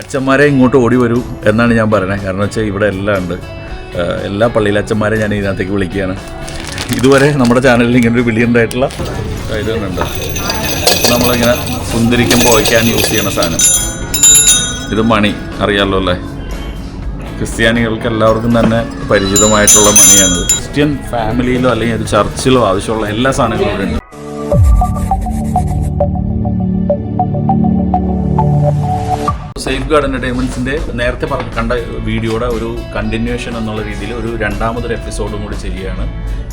അച്ഛന്മാരെ ഇങ്ങോട്ട് ഓടി വരൂ എന്നാണ് ഞാൻ പറയുന്നത്. കാരണം വെച്ചാൽ ഇവിടെ എല്ലാം ഉണ്ട്. എല്ലാ പള്ളിയിലെ അച്ഛന്മാരെ ഞാൻ ഇതിനകത്തേക്ക് വിളിക്കുകയാണ്. ഇതുവരെ നമ്മുടെ ചാനലിൽ ഇങ്ങനെ ഒരു വിളി ഉണ്ടായിട്ടുള്ള ഇതുണ്ട് നമ്മളിങ്ങനെ സുന്ദരിക്കുമ്പോൾ വയ്ക്കാൻ യൂസ് ചെയ്യണ സാധനം. ഇത് മണി അറിയാമല്ലോ അല്ലേ? ക്രിസ്ത്യാനികൾക്ക് എല്ലാവർക്കും തന്നെ പരിചിതമായിട്ടുള്ള മണിയാണിത്. ക്രിസ്ത്യൻ ഫാമിലിയിലോ അല്ലെങ്കിൽ ഒരു ചർച്ചിലോ ആവശ്യമുള്ള എല്ലാ സാധനങ്ങളും ഇവിടെ ഉണ്ട്. സേഫ് ഗാർഡ് എന്റർടൈൻമെന്റ്സിന്റെ നേരത്തെ പറഞ്ഞ കണ്ട വീഡിയോയുടെ ഒരു കണ്ടിന്യൂഷൻ എന്നുള്ള രീതിയിൽ ഒരു രണ്ടാമതൊരു എപ്പിസോഡും കൂടി ചെയ്യുകയാണ്.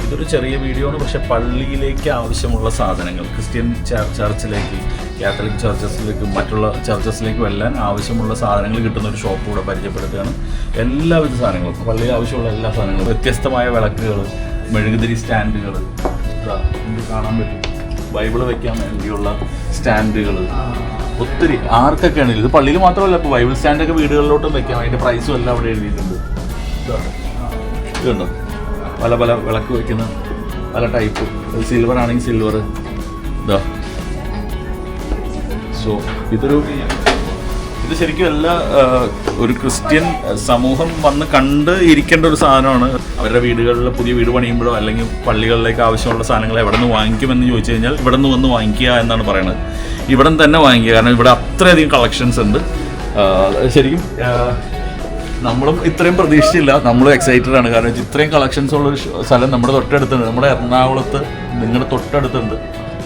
ഇതൊരു ചെറിയ വീഡിയോ ആണ്. പക്ഷേ പള്ളിയിലേക്ക് ആവശ്യമുള്ള സാധനങ്ങൾ ക്രിസ്ത്യൻ ചർ- ചർച്ചിലേക്ക് കാത്തലിക് ചർച്ചസിലേക്ക് മറ്റുള്ള ചർച്ചസിലേക്കും വെല്ലാൻ ആവശ്യമുള്ള സാധനങ്ങൾ കിട്ടുന്ന ഒരു ഷോപ്പ് കൂടെ പരിചയപ്പെടുത്തുകയാണ്. എല്ലാവിധ സാധനങ്ങളും. പള്ളിയിൽ ആവശ്യമുള്ള എല്ലാ സാധനങ്ങളും. വ്യത്യസ്തമായ വിളക്കുകൾ മെഴുകുതിരി സ്റ്റാൻഡുകൾ. കാണാൻ പറ്റും. ബൈബിൾ വെക്കാൻ വേണ്ടിയുള്ള സ്റ്റാൻഡുകൾ ഒത്തിരി ആർക്കൊക്കെയാണ് ഇത്? പള്ളിയിൽ മാത്രമല്ല ഇപ്പോൾ ബൈബിൾ സ്റ്റാൻഡൊക്കെ വീടുകളിലോട്ടും വെക്കാം. അതിന്റെ പ്രൈസും എല്ലാം അവിടെ എഴുതിയിട്ടുണ്ട്. ഇതാ. ഇതുണ്ടോ പല പല വിളക്ക് വെക്കുന്ന പല ടൈപ്പ്. സിൽവർ ആണെങ്കിൽ സിൽവർ ഇതാ. സോ ഇതൊരു ഇത് ശരിക്കും എല്ലാ ഒരു ക്രിസ്ത്യൻ സമൂഹം വന്ന് കണ്ട് ഇരിക്കേണ്ട ഒരു സാധനമാണ്. അവരുടെ വീടുകളിൽ പുതിയ വീട് പണിയുമ്പോഴോ അല്ലെങ്കിൽ പള്ളികളിലേക്ക് ആവശ്യമുള്ള സാധനങ്ങൾ എവിടെ നിന്ന് വാങ്ങിക്കുമെന്ന് ചോദിച്ചു കഴിഞ്ഞാൽ ഇവിടെ നിന്ന് വന്ന് വാങ്ങിക്കുക എന്നാണ് പറയുന്നത് ഇവിടെ തന്നെ വാങ്ങിക്കുക. കാരണം ഇവിടെ അത്രയധികം കളക്ഷൻസ് ഉണ്ട്. ശരിക്കും നമ്മളും ഇത്രയും പ്രതീക്ഷിച്ചില്ല. നമ്മളും എക്സൈറ്റഡ് ആണ്. കാരണം ഇത്രയും കളക്ഷൻസ് ഉള്ള ഒരു സ്ഥലം നമ്മുടെ തൊട്ടടുത്തുണ്ട്. നമ്മുടെ എറണാകുളത്ത് നിങ്ങളുടെ തൊട്ടടുത്തുണ്ട്.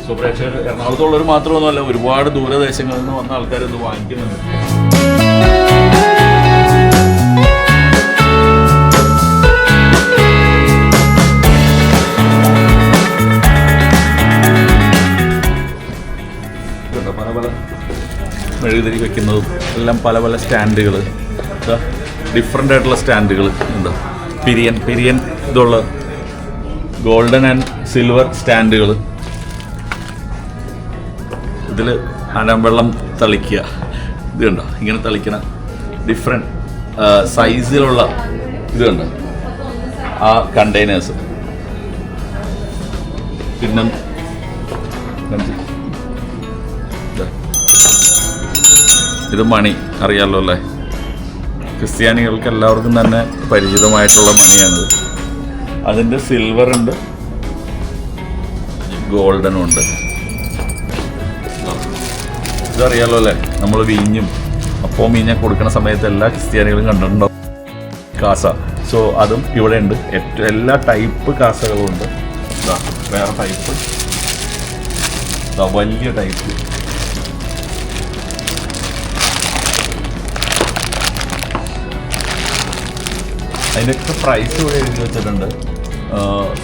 സോ പ്രേക്ഷകർ എറണാകുളത്തുള്ളവർ മാത്രമൊന്നുമല്ല ഒരുപാട് ദൂരദേശങ്ങളിൽ നിന്ന് വന്ന ആൾക്കാർ ഇത് വാങ്ങിക്കുന്നുണ്ട്. മെഴുകുതിരി വെക്കുന്നതും എല്ലാം പല പല സ്റ്റാൻഡുകൾ ഡിഫറെന്റ് ആയിട്ടുള്ള സ്റ്റാൻഡുകൾ ഉണ്ട്. പിരിയൻ പിരിയൻ ഇതുള്ള ഗോൾഡൻ ആൻഡ് സിൽവർ സ്റ്റാൻഡുകൾ ഇതിൽ അനവെള്ളം തളിക്കുക. ഇത് കണ്ടോ? ഇങ്ങനെ തളിക്കണ ഡിഫറെന്റ് സൈസിലുള്ള ഇത് കണ്ടോ? ആ കണ്ടെയ്നേഴ്സ് പിന്നെ ഇത് മണി അറിയാമല്ലോ അല്ലേ? ക്രിസ്ത്യാനികൾക്ക് എല്ലാവർക്കും തന്നെ പരിചിതമായിട്ടുള്ള മണിയാണിത്. അതിന്റെ സിൽവർ ഉണ്ട്. ഗോൾഡനും ഉണ്ട്. ഇതറിയാലോ അല്ലേ? നമ്മൾ വീഞ്ഞും അപ്പോൾ മീഞ്ഞ കൊടുക്കുന്ന സമയത്ത് എല്ലാ ക്രിസ്ത്യാനികളും കണ്ടിട്ടുണ്ടാവും കാസ. സോ അതും ഇവിടെ ഉണ്ട് ഏറ്റവും എല്ലാ ടൈപ്പ് കാസകളും ഉണ്ട്. വേറെ ടൈപ്പ് വലിയ ടൈപ്പ് അതിന്റെയൊക്കെ പ്രൈസ് ഇവിടെ എഴുതി വെച്ചിട്ടുണ്ട്.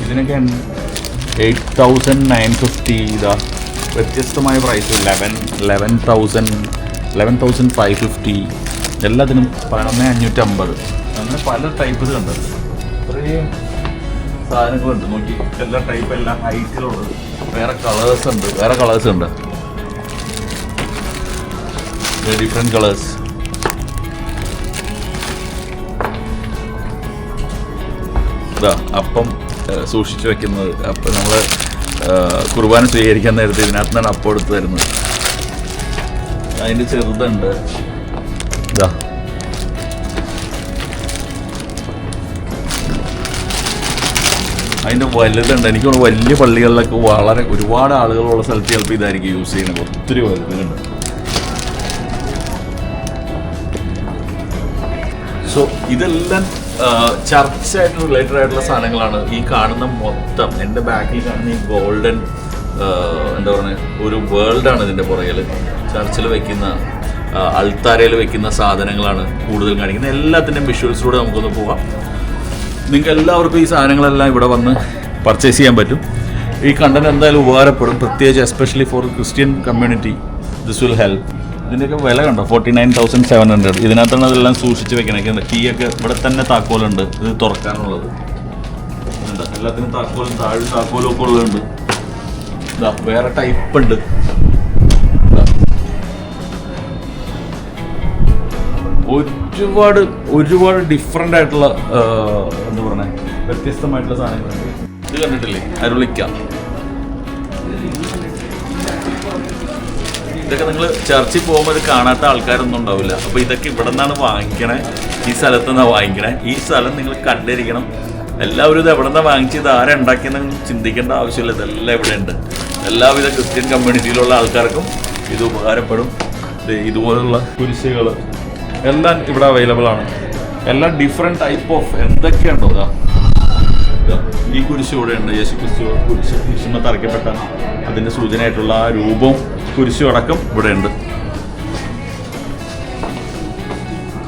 ഇതിനൊക്കെ എയ്റ്റ് തൗസൻഡ് നയൻ ഫിഫ്റ്റി ഇതാ. വ്യത്യസ്തമായ price eleven eleven thousand eleven thousand five fifty എല്ലാത്തിനും പതിനൊന്ന് അഞ്ഞൂറ്റമ്പത്. അങ്ങനെ പല ടൈപ്പ് ഇത് കണ്ടത് ഇത്രയും സാധനങ്ങളുണ്ട് നോക്കി എല്ലാ ടൈപ്പ് എല്ലാം ഹൈറ്റിലുള്ളത് വേറെ കളേഴ്സ് ഉണ്ട്. വേറെ കളേഴ്സ് ഉണ്ട്. ഡിഫറെന്റ് കളേഴ്സ് ഇതാ അപ്പം സൂക്ഷിച്ചു വെക്കുന്നത്. അപ്പം നമ്മൾ കുർബാന സ്വീകരിക്കാൻ നേരത്തെ ഇതിനകത്ത് നിന്നാണ് അപ്പം എടുത്ത് തരുന്നത്. അതിന്റെ ചെറുതുണ്ട്. ഇതാ. അതിന്റെ വലുതുണ്ട്. എനിക്ക് വലിയ പള്ളികളിലൊക്കെ വളരെ ഒരുപാട് ആളുകളുള്ള സ്ഥലത്ത് ചിലപ്പോൾ ഇതായിരിക്കും യൂസ് ചെയ്യുന്നത്. ഒത്തിരി വലുതുണ്ട്. സോ ഇതെല്ലാം ചർച്ചായിട്ട് റിലേറ്റഡ് ആയിട്ടുള്ള സാധനങ്ങളാണ് ഈ കാണുന്ന മൊത്തം. എന്റെ ബാക്കിൽ കാണുന്ന ഈ ഗോൾഡൻ എന്താ പറയുക ഒരു വേൾഡാണ് ഇതിന്റെ പുറകിൽ ചർച്ചിൽ വയ്ക്കുന്ന അൾത്താരയിൽ വെക്കുന്ന സാധനങ്ങളാണ് കൂടുതൽ കാണിക്കുന്നത്. എല്ലാത്തിന്റെയും വിഷ്വൽസിലൂടെ നമുക്കൊന്ന് പോവാം. നിങ്ങൾക്ക് എല്ലാവർക്കും ഈ സാധനങ്ങളെല്ലാം ഇവിടെ വന്ന് പർച്ചേസ് ചെയ്യാൻ പറ്റും. ഈ കണ്ടന്റ് എന്തായാലും ഉപകാരപ്പെടും. പ്രത്യേകിച്ച് especially for Christian community this will help ഇതിന്റെയൊക്കെ വില കണ്ടോ? Forty nine thousand seven hundred ഇതിനകത്താണ് അതെല്ലാം സൂക്ഷിച്ച് വെക്കണേ. കീ ഒക്കെ ഇവിടെ തന്നെ താക്കോലുണ്ട്. ഇത് തുറക്കാനുള്ളത്. എന്താ എല്ലാത്തിനും താക്കോലും താഴെ താക്കോലും ഒക്കെ ഉള്ളതുണ്ട്. ഇതാ വേറെ ടൈപ്പ് ഉണ്ട്. ഒരുപാട് ഒരുപാട് ഡിഫറെന്റ് ആയിട്ടുള്ള എന്താ പറയുക വ്യത്യസ്തമായിട്ടുള്ള സാധനങ്ങളുണ്ട്. ഇത് കണ്ടിട്ടില്ലേ? അരുളിക്ക. ഇതൊക്കെ നിങ്ങൾ ചർച്ചിൽ പോകുമ്പോൾ ഇത് കാണാത്ത ആൾക്കാരൊന്നും ഉണ്ടാവില്ല. അപ്പോൾ ഇതൊക്കെ ഇവിടെ നിന്നാണ് വാങ്ങിക്കണേ. ഈ സ്ഥലത്ത് നിന്നാണ് വാങ്ങിക്കണേ. ഈ സ്ഥലം നിങ്ങൾ കണ്ടിരിക്കണം. എല്ലാവരും ഇത് എവിടെ നിന്നാണ് വാങ്ങിച്ചത്? ആരുണ്ടാക്കിയെന്ന് ചിന്തിക്കേണ്ട ആവശ്യമില്ല. ഇതെല്ലാം ഇവിടെ ഉണ്ട്. എല്ലാവിധ ക്രിസ്ത്യൻ കമ്മ്യൂണിറ്റിയിലുള്ള ആൾക്കാർക്കും ഇത് ഉപകാരപ്പെടും. ഇതുപോലുള്ള കുരിശുകൾ എല്ലാം ഇവിടെ അവൈലബിൾ ആണ്? എല്ലാം ഡിഫറെന്റ് ടൈപ്പ് ഓഫ് എന്തൊക്കെയുണ്ടോ ഇതാ? ഈ കുരിശ് ഇവിടെയുണ്ട് യേശു ക്രിസ്തു കുരിശ് കുരിശുമ തറയ്ക്കപ്പെട്ട അതിന്റെ സൂചനയായിട്ടുള്ള ആ രൂപവും കുരിശും അടക്കം ഇവിടെ ഉണ്ട്.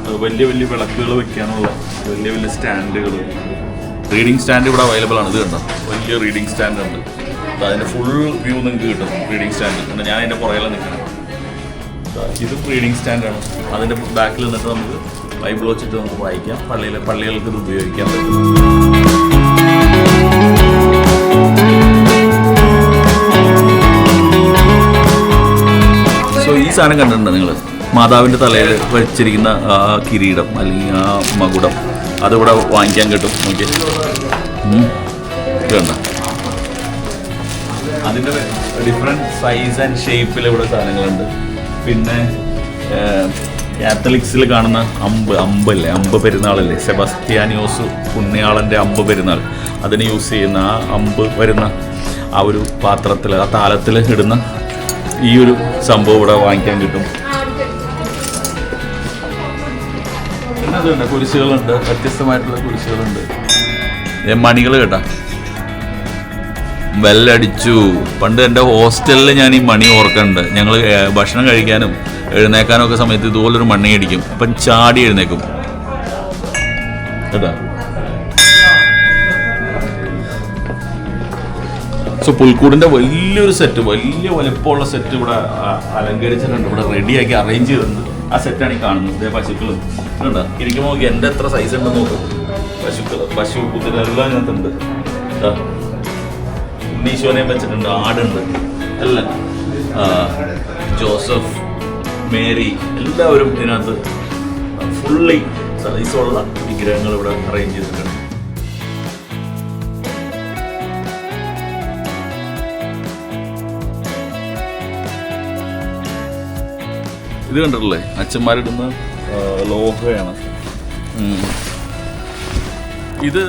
അത് വലിയ വലിയ വിളക്കുകൾ വെക്കാനുള്ള വലിയ വലിയ സ്റ്റാൻഡുകൾ. റീഡിംഗ് സ്റ്റാൻഡ് ഇവിടെ അവൈലബിൾ ആണ്. ഇത് കണ്ടോ? വലിയ റീഡിംഗ് സ്റ്റാൻഡ് ഉണ്ട്. അതിന്റെ ഫുൾ വ്യൂ നിങ്ങൾക്ക് കിട്ടും റീഡിംഗ് സ്റ്റാൻഡ് കണ്ടോ ഞാൻ അതിന്റെ പുറകിലാണ് നിൽക്കണം. ഇത് റീഡിംഗ് സ്റ്റാൻഡാണ് അതിന്റെ ബാക്കിൽ നിന്നിട്ട് നമുക്ക് ബൈബിൾ വെച്ചിട്ട് നമുക്ക് വായിക്കാം. പള്ളിയിലെ പള്ളികൾക്ക് ഇത് ഉപയോഗിക്കാൻ പറ്റും സാധനം കണ്ടിട്ടുണ്ടോ നിങ്ങൾ മാതാവിന്റെ തലയിൽ വെച്ചിരിക്കുന്ന ആ കിരീടം അല്ലെങ്കിൽ ആ മകുടം. അതിവിടെ വാങ്ങിക്കാൻ കിട്ടും. നോക്കി കണ്ട? അതിന്റെ ഡിഫറെന്റ് സൈസ് ആൻഡ് ഷേപ്പിൽ ഇവിടെ സാധനങ്ങളുണ്ട്. പിന്നെ കാത്തലിക്സിൽ കാണുന്ന അമ്പ് അമ്പല്ലേ? അമ്പ് പെരുന്നാളല്ലേ? സെബസ്ത്യാനിയോസ് പുണ്യാളന്റെ അമ്പ് പെരുന്നാൾ. അതിന് യൂസ് ചെയ്യുന്ന ആ അമ്പ് വരുന്ന ആ ഒരു പാത്രത്തിൽ ആ താലത്തിൽ ഇടുന്ന ഈ ഒരു സംഭവം ഇവിടെ വാങ്ങിക്കാൻ കിട്ടും. കുരിശുകളുണ്ട് വ്യത്യസ്തമായിട്ടുള്ള കുരിശുകളുണ്ട്. മണികൾ കേട്ടാ. ബെല്ലടിച്ചു പണ്ട് എന്റെ ഹോസ്റ്റലിൽ ഞാൻ ഈ മണി ഓർക്കുന്നുണ്ട് ഞങ്ങൾ ഭക്ഷണം കഴിക്കാനും എഴുന്നേക്കാനും ഒക്കെ സമയത്ത് ഇതുപോലൊരു മണ്ണി അടിക്കും. അപ്പം ചാടി എഴുന്നേക്കും. കേട്ടാ? സോ പുൽക്കൂടിന്റെ വലിയൊരു സെറ്റ് വലിയ വലിപ്പമുള്ള സെറ്റ് ഇവിടെ അലങ്കരിച്ചിട്ടുണ്ട്. ഇവിടെ റെഡിയാക്കി അറേഞ്ച് ചെയ്തിട്ടുണ്ട്. ആ സെറ്റാണ് ഈ കാണുന്നത്. ഇതേ പശുക്കളും. ഇതുണ്ട്? ഇരിക്കുമ്പോൾ നോക്കി എന്റെ എത്ര സൈസ് ഉണ്ടെന്ന് നോക്കും. പശുക്കൾ പശു കുതിരെല്ലാം ഇതിനകത്തുണ്ട്. ഉണ്ണീശോനെയും വെച്ചിട്ടുണ്ട്. ആടുണ്ട്. എല്ലാം ആ, ജോസഫ് മേരി എല്ലാവരും ഇതിനകത്ത് ഫുള്ളി സൈസുള്ള വിഗ്രഹങ്ങൾ ഇവിടെ അറേഞ്ച് ചെയ്തിട്ടുണ്ട്. ഇത് കണ്ടിട്ടില്ലേ? അച്ഛന്മാരിടുന്ന ലോഹയാണ്. ഇത്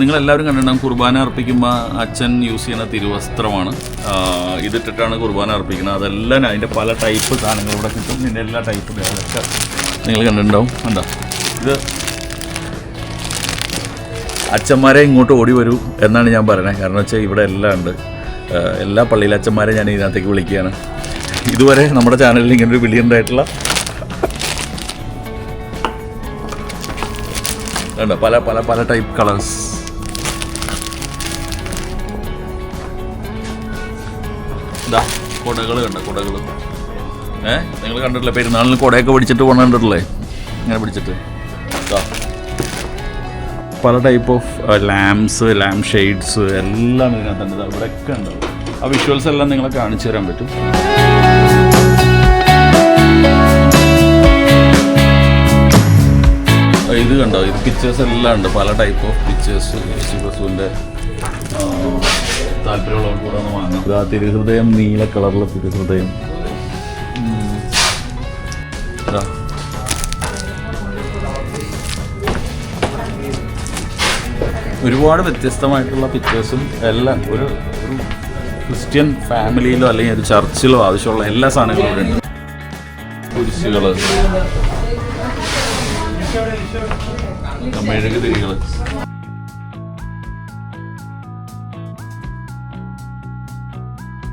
നിങ്ങളെല്ലാവരും കണ്ടിട്ടുണ്ടാകും കുർബാന അർപ്പിക്കുമ്പോൾ അച്ഛൻ യൂസ് ചെയ്യുന്ന തിരുവസ്ത്രമാണ്. ഇതിട്ടിട്ടാണ് കുർബാന അർപ്പിക്കുന്നത്. അതെല്ലാം അതിന്റെ പല ടൈപ്പ് സാധനങ്ങൾ ഇവിടെ കിട്ടും. ഇതിന്റെ എല്ലാ ടൈപ്പ് നിങ്ങൾ കണ്ടിട്ടുണ്ടാവും. എന്താ ഇത് അച്ഛന്മാരെ ഇങ്ങോട്ട് ഓടി വരൂ എന്നാണ് ഞാൻ പറയുന്നത്. കാരണം വെച്ചാൽ ഇവിടെ എല്ലാം ഉണ്ട്. എല്ലാ പള്ളിയിലെ അച്ഛന്മാരെ ഞാൻ ഇതിനകത്തേക്ക് വിളിക്കുകയാണ്. ഇതുവരെ നമ്മുടെ ചാനലിൽ വിളി ഉണ്ടായിട്ടുള്ള കണ്ടോ? പല പല പല ടൈപ്പ് കളേഴ്സ് ഇതാ കുടകൾ കണ്ട കുടകൾ ഏ? നിങ്ങൾ കണ്ടിട്ടില്ലേ? പെരുന്നാളിന് കുടയൊക്കെ പിടിച്ചിട്ട് കൊണ്ടിട്ടില്ലേ? ഇങ്ങനെ പിടിച്ചിട്ട്. പല type of lamps lamp shades എല്ലാം ഇതിനകത്തുണ്ട്. ഇതാ ഇവിടെയൊക്കെ ഉണ്ട് ആ വിഷ്വൽസ് എല്ലാം നിങ്ങളെ കാണിച്ചു തരാൻ പറ്റും. ഇത് കണ്ടോ? ഇത് പിക്ചേഴ്സ് എല്ലാം ഉണ്ട്. പല ടൈപ്പ് ഓഫ് പിക്ചേഴ്സ് യേശു ക്രിസ്തുവിന്റെ താല്പര്യമുള്ളവർ കൂടെ ഒന്ന് വാങ്ങാം. ഇതാ തിരുഹൃദയം നീല കളറിലെ തിരുഹൃദയം. ഒരുപാട് വ്യത്യസ്തമായിട്ടുള്ള പിക്ചേഴ്സും എല്ലാം ഒരു ഒരു ക്രിസ്ത്യൻ ഫാമിലിയിലോ അല്ലെങ്കിൽ ഒരു ചർച്ചിലോ ആവശ്യമുള്ള എല്ലാ സാധനങ്ങളും ഇവിടെ ഉണ്ട്. കുരിശുകൾ. മെഴുക്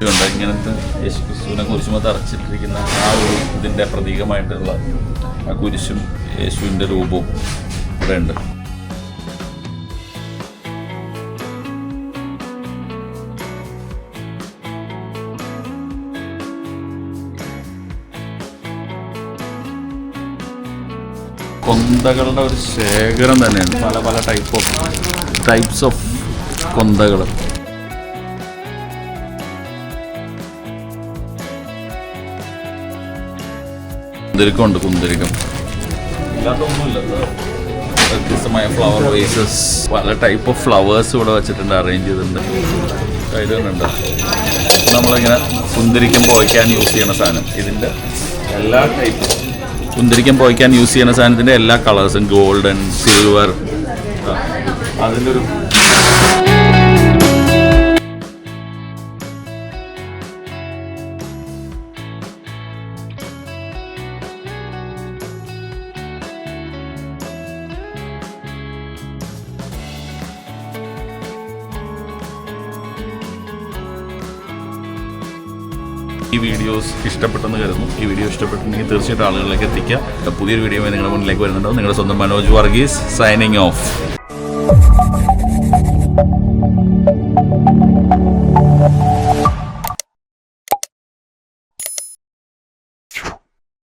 ഉണ്ട് ഇങ്ങനത്തെ യേശു ക്രിസ്തുവിനെ കുരിശുമ തറച്ചിട്ടിരിക്കുന്ന ആ ഒരു ഇതിന്റെ പ്രതീകമായിട്ടുള്ള ആ കുരിശും യേശുവിന്റെ രൂപവും ഇവിടെ ഉണ്ട്. കൊന്തകളുടെ ഒരു ശേഖരം തന്നെയാണ്. പല പല ടൈപ്പ് ഓഫ് ടൈപ്സ് ഓഫ് കൊന്തകൾ. കുന്തിരിക്കമുണ്ട് കുന്തിരിക്കം. ഇല്ലാത്തൊന്നുമില്ല. വ്യത്യസ്തമായ ഫ്ലവർ വേസസ് പല ടൈപ്പ് ഓഫ് ഫ്ലവേഴ്സ് ഇവിടെ വെച്ചിട്ടുണ്ട് അറേഞ്ച് ചെയ്തിട്ടുണ്ട്. കണ്ടുണ്ടോ നമ്മളിങ്ങനെ കുന്തിരിക്കം പോയിക്കാൻ യൂസ് ചെയ്യുന്ന സാധനം. ഇതിന്റെ എല്ലാ ടൈപ്പും കുന്തിരിക്കം പോയിക്കാൻ യൂസ് ചെയ്യുന്ന സാധനത്തിന്റെ എല്ലാ കളേഴ്സും ഗോൾഡൻ സിൽവർ അതിന്റെ ഒരു ഈ വീഡിയോസ് ഇഷ്ടപ്പെട്ടെന്ന് കരുതുന്നു. ഈ വീഡിയോ ഇഷ്ടപ്പെട്ടിട്ടുണ്ടെങ്കിൽ തീർച്ചയായിട്ടും ആളുകളിലേക്ക് എത്തിക്കുക. പുതിയൊരു വീഡിയോ നിങ്ങളുടെ മുന്നിലേക്ക് വരുന്നുണ്ടാവും നിങ്ങളുടെ സ്വന്തം മനോജ് വർഗീസ് സൈനിങ് ഓഫ്